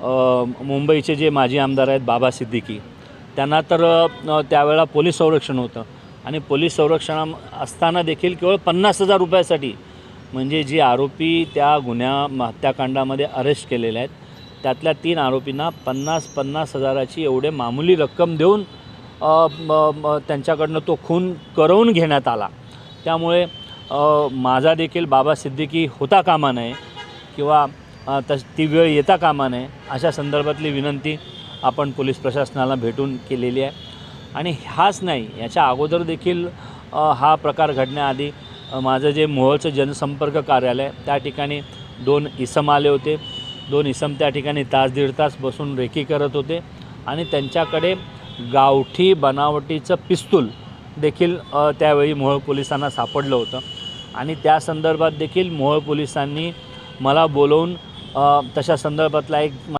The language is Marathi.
मुंबईचे जे माजी आमदार आहेत बाबा सिद्दीकी त्यांना तर त्यावेळेला पोलीस संरक्षण होतं. आणि पोलीस संरक्षण असताना देखील केवळ पन्नास हजार रुपयासाठी म्हणजे जी आरोपी त्या गुन्ह्या हत्याकांडामध्ये अरेस्ट केलेले आहेत त्यातल्या तीन आरोपींना पन्नास पन्नास हजाराची एवढे मामूली रक्कम देऊन त्यांच्याकडनं तो खून करवून घेण्यात आला. त्यामुळे माझा देखील बाबा सिद्दीकी होता कामा नये किंवा तस ती वेळ येता कामा नये अशा संदर्भातली विनंती आपण पोलीस प्रशासनाला भेटून केलेली आहे. आणि हाच नाही याच्या अगोदर देखील हा प्रकार घडण्याआधी माझं जे मोहोळचं जनसंपर्क कार्यालय त्या ठिकाणी दोन इसम आले होते. दोन इसम त्या ठिकाणी तास दीड तास बसून रेकी करत होते. आणि त्यांच्याकडे गावठी बनावटीचं पिस्तूल देखील त्यावेळी मोहोळ पोलिसांना सापडलं होतं. आणि त्या संदर्भात देखील मोहोळ पोलिसांनी मला बोलवून तशा संदर्भातला एक